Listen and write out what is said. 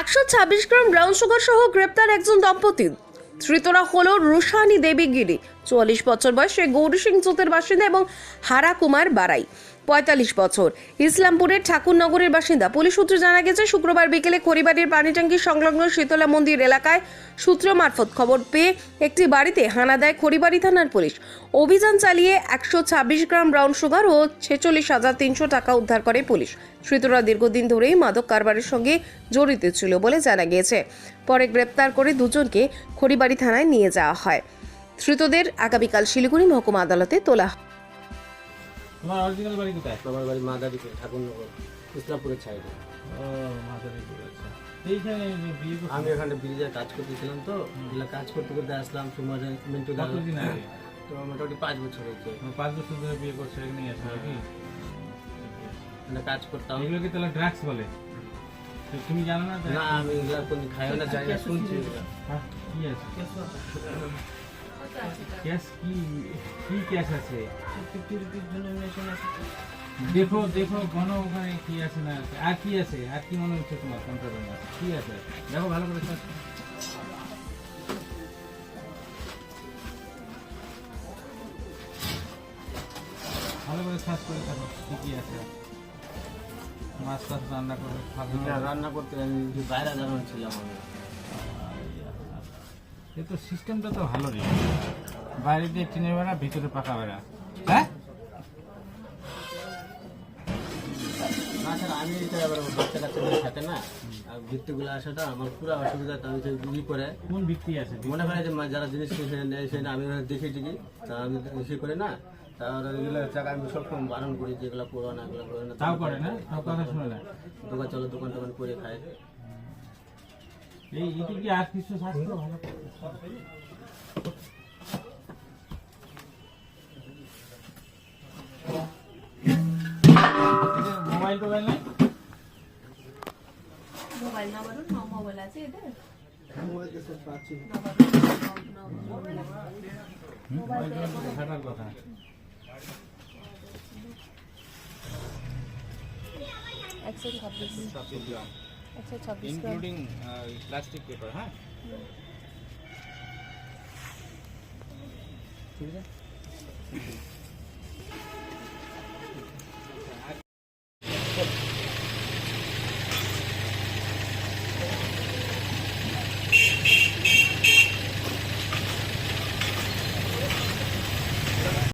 একশো ছাব্বিশ gram brown sugar সহ গ্রেপ্তার একজন দম্পতি। ধৃতরা হল রুশানি দেবীগিরি, চুয়াল্লিশ বছর বয়সে গৌরী সিং চোতের বাসিন্দা এবং হারা কুমার বারাই পঁয়তাল্লিশ বছর। ইসলামপুরের ঠাকুরনগরের বাসিন্দা। পুলিশ সূত্রে জানা গেছে, শুক্রবার বিকেলে খড়িবাড়ির পানিট্যাঙ্কি সংলগ্ন শীতলা মন্দির এলাকায় সূত্র মারফত খবর পেয়ে একটি বাড়িতে হানা দেয় খড়িবাড়ি থানার পুলিশ। অভিযান চালিয়ে একশো ছাব্বিশ গ্রাম ব্রাউন সুগার ও ছেচল্লিশ হাজার তিনশো টাকা উদ্ধার করে পুলিশ। ধৃতরা দীর্ঘদিন ধরেই মাদক কারবারের সঙ্গে জড়িত ছিল বলে জানা গিয়েছে। পরে গ্রেপ্তার করে দুজনকে খড়িবাড়ি থানায় নিয়ে যাওয়া হয়। ধৃতদের আগামীকাল শিলিগুড়ি মহকুমা আদালতে তোলা হয়। তোমার অরিজিনাল বাড়ি কোথায়? আমার বাড়ি মাদারীপুর ঠাকুরনগর ইসলামপুরের সাইডে ও মাদারীপুর আচ্ছা। এইখানে বিয়ে আমি এখানে ব্রিজে কাজ করতেছিলাম তো। কাজ করতে করতে আসলাম তোমার মিন্টু কতদিন আগে? তো মোটামুটি পাঁচ বছর হয়েছে। তোমার পাঁচ বছর ধরে বিয়ে করছ এখানে আসো নাকি? এখানে কাজ করতাম। এগুলো কি তাহলে ড্রাগস বলে? তুমি জানো না না আমি এগুলা কোন খাইও না জানি না শুনছি হ্যাঁ, কি আছে? ক্যাশ কি কি ক্যাশ আছে? দেখো দেখো ঘন ওখানে কি আছে না আছে। আর কি আছে? আর কি মনে হচ্ছে তোমার? কন্ট্রাব্যান্ড আছে কি আছে? দেখো ভালো করে search ভালো করে সার্চ করে থাকো কি কি আছে। মাছ টাছ রান্না করে রান্না করতে আমি বাইরে দাঁড়ানো ছিলাম আমি। এ তো সিস্টেমটা তো ভালো রে। বাইরে দিয়ে টিনের বেড়া ভিতরে পাকা বেড়া। হ্যাঁ? আমি বাচ্চা কাচ্চাদের না আর ভিত্তিগুলো আসাটা আমার পুরো অসুবিধা আমি করে। কোন ভিত্তি আছে? মনে করে যে যারা জিনিস কিনে নেয় সেটা আমি ওখানে দেখি টিকি তা আমি বেশি করে না। তারপরে এগুলো টাকা আমি সবসময় বারণ করি যেগুলো করো না এগুলো করো না তাও করে না? তাও কথা শুনে না? দোকান চলো দোকান টোকান করে খায় এই এটা কি আর কিছু স্বাস্থ্য ভালো মোবাইল টোবাইল নাই? মোবাইল নাম্বারও ন মোবাইল আছে এদের। মোবাইল টোবাইল তো ঘাটার কথা। একশো ছাব্বিশ। একশো ছাব্বিশ। গ্রাম আচ্ছা 26 ইনক্লুডিং প্লাস্টিক পেপার হ্যাঁ? ঠিক আছে?